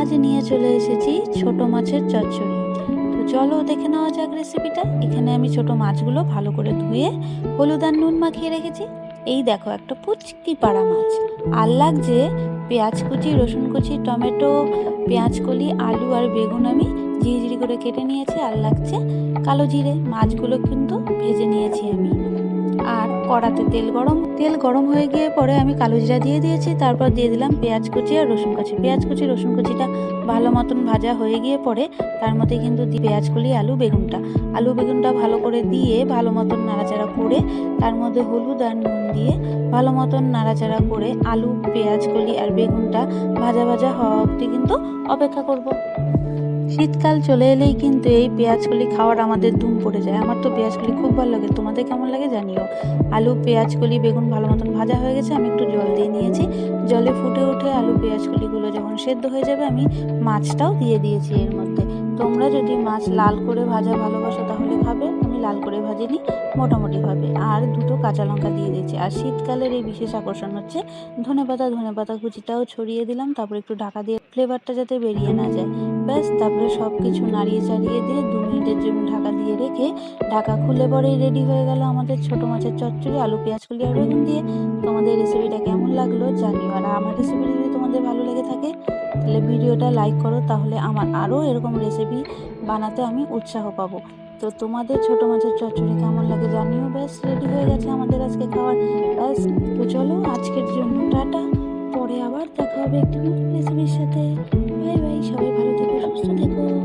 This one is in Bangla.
আজ নিয়ে চলে এসেছি ছোট মাছের চচ্চড়ি। তো চলো দেখে নেওয়া যাক রেসিপিটা এখানে আমি ছোট মাছগুলো ভালো করে ধুয়ে হলুদ আর নুন মাখিয়ে রেখেছি। এই দেখো, একটা পুচকি পাড়া মাছ। আর লাগছে পেঁয়াজ কুচি, রসুন কুচি, টমেটো, পেঁয়াজ কলি, আলু আর বেগুন আমি ঝিরিঝিরি করে কেটে নিয়েছি। আর লাগছে কালো জিরে। মাছগুলো কিন্তু ভেজে নিয়েছি আমি। আর কড়াতে তেল গরম তেল গরম হয়ে গিয়ে পরে আমি কালো জিরা দিয়ে দিয়েছি, তারপর দিয়ে দিলাম পেঁয়াজ কুচি আর রসুন কুচি। পেঁয়াজ কুচি, রসুন কুচিটা ভালো মতন ভাজা হয়ে গিয়ে পরে তার মধ্যে কিন্তু পেঁয়াজ কলি, আলু, বেগুনটা। আলু, বেগুনটা ভালো করে দিয়ে ভালো মতন নাড়াচাড়া করে তার মধ্যে হলুদ আর নুন দিয়ে ভালো মতন নাড়াচাড়া করে আলু, পেঁয়াজ কলি আর বেগুনটা ভাজা ভাজা হওয়া অবধি কিন্তু অপেক্ষা করব। শীতকাল চলে এলেই কিন্তু এই পেঁয়াজকলি খাওয়ার আমাদের দুম পড়ে যায়। আমার তো পেঁয়াজকলি খুব ভালো লাগে। তোমাদের কেমন লাগে জানিও। আলু, পেঁয়াজকলি, বেগুন ভালো মতন ভাজা হয়ে গেছে, আমি একটু জল দিয়ে নিয়েছি। জলে ফুটে উঠে আলু, পেঁয়াজকলিগুলো যখন সেদ্ধ হয়ে যাবে, আমি মাছটাও দিয়ে দিয়েছি এর মধ্যে। তোমরা যদি মাছ লাল করে ভাজা ভালোবাসো, তাহলে খাবে আমি লাল করে ভাজিনি মোটামুটিভাবে আর দুটো কাঁচা লঙ্কা দিয়ে দিয়েছি। আর শীতকালের এই বিশেষ আকর্ষণ হচ্ছে, ধনে পাতা ধনে পাতা কুচিটাও ছড়িয়ে দিলাম, তারপর একটু ঢাকা দিয়ে ফ্লেভারটা যাতে বেরিয়ে না যায়। ব্যাস, তারপরে সব কিছু নাড়িয়ে চাড়িয়ে দিয়ে দু মিনিটের জন্য ঢাকা দিয়ে রেখে ঢাকা খুলে পরেই রেডি হয়ে গেল আমাদের ছোট মাছের চচ্চড়ি, আলু, পেঁয়াজ, কলি আর বেগুন দিয়ে। তোমাদের রেসিপিটা কেমন লাগল জানিও আর আমার রেসিপি যদি তোমাদের ভালো লেগে থাকে, তাহলে ভিডিওটা লাইক করো, তাহলে আমার আরও এরকম রেসিপি বানাতে আমি উৎসাহ পাবো। তো তোমাদের ছোটো মাছের চচ্চড়ি কেমন লাগে জানিও। ব্যাস, রেডি হয়ে গেছে আমাদের আজকে খাওয়ার। ব্যাস, তো চলো আজকের জন্য টাটা। পরে আবার দেখা হবে একটি নতুন রেসিপির সাথে। বাই বাই, সবাই ভালো থেকো, সুস্থ থেকো।